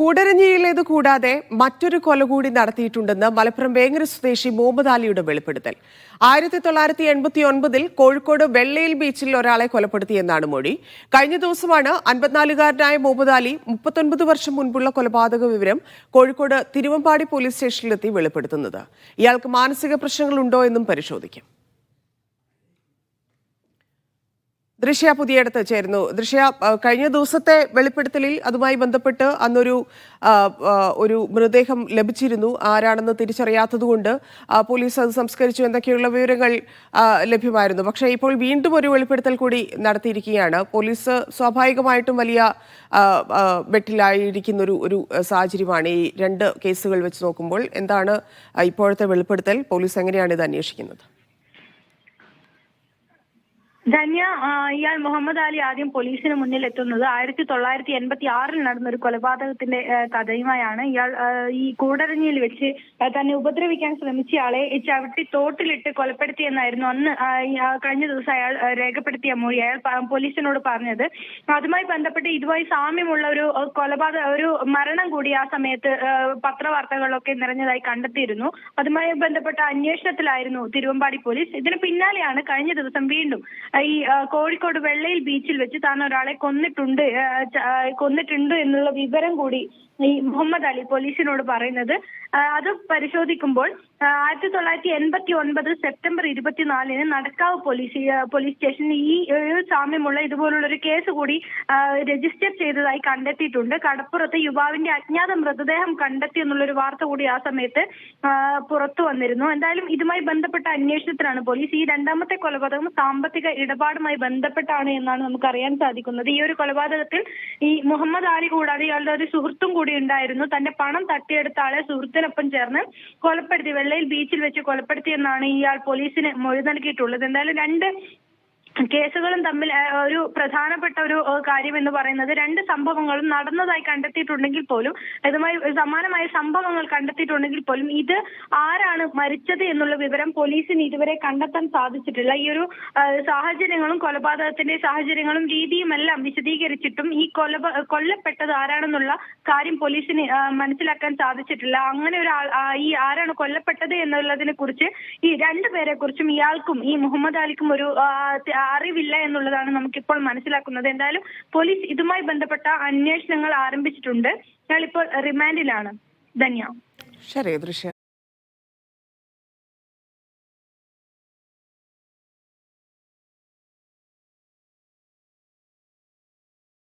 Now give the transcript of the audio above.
കൂടരഞ്ഞിയിലേത് കൂടാതെ മറ്റൊരു കൊല കൂടി നടത്തിയിട്ടുണ്ടെന്ന് മലപ്പുറം വേങ്ങര സ്വദേശി മുഹമ്മദ് അലിയുടെ വെളിപ്പെടുത്തൽ. ആയിരത്തി തൊള്ളായിരത്തി എൺപത്തി ഒൻപതിൽ കോഴിക്കോട് വെള്ളയിൽ ബീച്ചിൽ ഒരാളെ കൊലപ്പെടുത്തിയെന്നാണ് മൊഴി. കഴിഞ്ഞ ദിവസമാണ് അൻപത്തിനാലുകാരനായ മുഹമ്മദ് അലി മുപ്പത്തൊൻപത് വർഷം മുൻപുള്ള കൊലപാതക വിവരം കോഴിക്കോട് തിരുവമ്പാടി പോലീസ് സ്റ്റേഷനിലെത്തി വെളിപ്പെടുത്തുന്നത്. ഇയാൾക്ക് മാനസിക പ്രശ്നങ്ങളുണ്ടോ എന്നും പരിശോധിക്കും. ദൃശ്യ പുതിയടത്ത് ചേരുന്നു. ദൃശ്യ കഴിഞ്ഞ ദിവസത്തെ വെളിപ്പെടുത്തലിൽ അതുമായി ബന്ധപ്പെട്ട് അന്നൊരു ഒരു മൃതദേഹം ലഭിച്ചിരുന്നു. ആരാണെന്ന് തിരിച്ചറിയാത്തതുകൊണ്ട് പോലീസ് അത് സംസ്കരിച്ചു എന്നൊക്കെയുള്ള വിവരങ്ങൾ ലഭ്യമായിരുന്നു. പക്ഷേ ഇപ്പോൾ വീണ്ടും ഒരു വെളിപ്പെടുത്തൽ കൂടി നടത്തിയിരിക്കുകയാണ്. പോലീസ് സ്വാഭാവികമായിട്ടും വലിയ വെട്ടിലായിരിക്കുന്ന ഒരു ഒരു സാഹചര്യമാണ് ഈ രണ്ട് കേസുകൾ വെച്ച് നോക്കുമ്പോൾ. എന്താണ് ഇപ്പോഴത്തെ വെളിപ്പെടുത്തൽ? പോലീസ് എങ്ങനെയാണ് ഇത് അന്വേഷിക്കുന്നത്? ധന്യ ഇയാൾ മുഹമ്മദ് അലി ആദ്യം പോലീസിന് മുന്നിൽ എത്തുന്നത് ആയിരത്തി തൊള്ളായിരത്തി എൺപത്തി ആറിൽ നടന്ന ഒരു കൊലപാതകത്തിന്റെ കഥയുമായാണ്. ഇയാൾ ഈ കൂടരഞ്ഞിയിൽ വെച്ച് തന്നെ ഉപദ്രവിക്കാൻ ശ്രമിച്ചയാളെ ചവിട്ടി തോട്ടിലിട്ട് കൊലപ്പെടുത്തിയെന്നായിരുന്നു അന്ന് ആ, ഈ, ആ, കഴിഞ്ഞ ദിവസം അയാൾ രേഖപ്പെടുത്തിയ മൊഴി. അയാൾ പോലീസിനോട് പറഞ്ഞത് അതുമായി ബന്ധപ്പെട്ട് ഇതുമായി സാമ്യമുള്ള ഒരു കൊലപാതക ഒരു മരണം കൂടി ആ സമയത്ത് പത്രവാർത്തകളിലൊക്കെ നിറഞ്ഞതായി കണ്ടെത്തിയിരുന്നു. അതുമായി ബന്ധപ്പെട്ട അന്വേഷണത്തിലായിരുന്നു തിരുവമ്പാടി പോലീസ്. ഇതിന് പിന്നാലെയാണ് കഴിഞ്ഞ ദിവസം വീണ്ടും ഈ കോഴിക്കോട് വെള്ളയിൽ ബീച്ചിൽ വെച്ച് താൻ ഒരാളെ കൊന്നിട്ടുണ്ട് കൊന്നിട്ടുണ്ട് എന്നുള്ള വിവരം കൂടി ഈ മുഹമ്മദ് അലി പോലീസിനോട് പറയുന്നത്. അത് പരിശോധിക്കുമ്പോൾ ആയിരത്തി തൊള്ളായിരത്തി എൺപത്തി ഒൻപത് സെപ്റ്റംബർ ഇരുപത്തിനാലിന് നടക്കാവ് പോലീസ് പോലീസ് സ്റ്റേഷനിൽ ഈ സാമ്യമുള്ള ഇതുപോലുള്ള ഒരു കേസ് കൂടി രജിസ്റ്റർ ചെയ്തതായി കണ്ടെത്തിയിട്ടുണ്ട്. കടപ്പുറത്ത് യുവാവിന്റെ അജ്ഞാത മൃതദേഹം കണ്ടെത്തി എന്നുള്ളൊരു വാർത്ത കൂടി ആ സമയത്ത് പുറത്തു വന്നിരുന്നു. എന്തായാലും ഇതുമായി ബന്ധപ്പെട്ട അന്വേഷണത്തിലാണ് പോലീസ് ഈ രണ്ടാമത്തെ കൊലപാതകം സാമ്പത്തിക ഇടപാടുമായി ബന്ധപ്പെട്ടാണ് എന്നാണ് നമുക്ക് അറിയാൻ സാധിക്കുന്നത്. ഈ ഒരു കൊലപാതകത്തിൽ ഈ മുഹമ്മദ് അലി കൂടാതെ ഇയാളുടെ ഒരു സുഹൃത്തും കൂടി ഉണ്ടായിരുന്നു. തന്റെ പണം തട്ടിയെടുത്ത ആളെ സുഹൃത്തിനൊപ്പം ചേർന്ന് കൊലപ്പെടുത്തി വെള്ളയിൽ ബീച്ചിൽ വെച്ച് കൊലപ്പെടുത്തി എന്നാണ് ഇയാൾ പോലീസിന് മൊഴി നൽകിയിട്ടുള്ളത്. എന്തായാലും രണ്ട് കേസുകളും തമ്മിൽ ഒരു പ്രധാനപ്പെട്ട ഒരു കാര്യം എന്ന് പറയുന്നത് രണ്ട് സംഭവങ്ങളും നടന്നതായി കണ്ടെത്തിയിട്ടുണ്ടെങ്കിൽ പോലും ഇതുമായി സമാനമായ സംഭവങ്ങൾ കണ്ടെത്തിയിട്ടുണ്ടെങ്കിൽ പോലും ഇത് ആരാണ് മരിച്ചത് എന്നുള്ള വിവരം പോലീസിന് ഇതുവരെ കണ്ടെത്താൻ സാധിച്ചിട്ടില്ല. ഈ ഒരു സാഹചര്യങ്ങളും കൊലപാതകത്തിന്റെ സാഹചര്യങ്ങളും രീതിയുമെല്ലാം വിശദീകരിച്ചിട്ടും ഈ കൊലപ കൊല്ലപ്പെട്ടത് ആരാണെന്നുള്ള കാര്യം പോലീസിന് മനസ്സിലാക്കാൻ സാധിച്ചിട്ടില്ല. അങ്ങനെ ഒരു ഈ ആരാണ് കൊല്ലപ്പെട്ടത് എന്നുള്ളതിനെ കുറിച്ച് ഈ രണ്ടുപേരെ കുറിച്ചും ഇയാൾക്കും ഈ മുഹമ്മദ് അലിക്കും ഒരു അറിവില്ല എന്നുള്ളതാണ് നമുക്കിപ്പോൾ മനസ്സിലാക്കുന്നത്. എന്തായാലും പോലീസ് ഇതുമായി ബന്ധപ്പെട്ട അന്വേഷണങ്ങൾ ആരംഭിച്ചിട്ടുണ്ട്. ഞങ്ങളിപ്പോൾ റിമാൻഡിലാണ്. ധന്യ. ശരി ദൃശ്യ.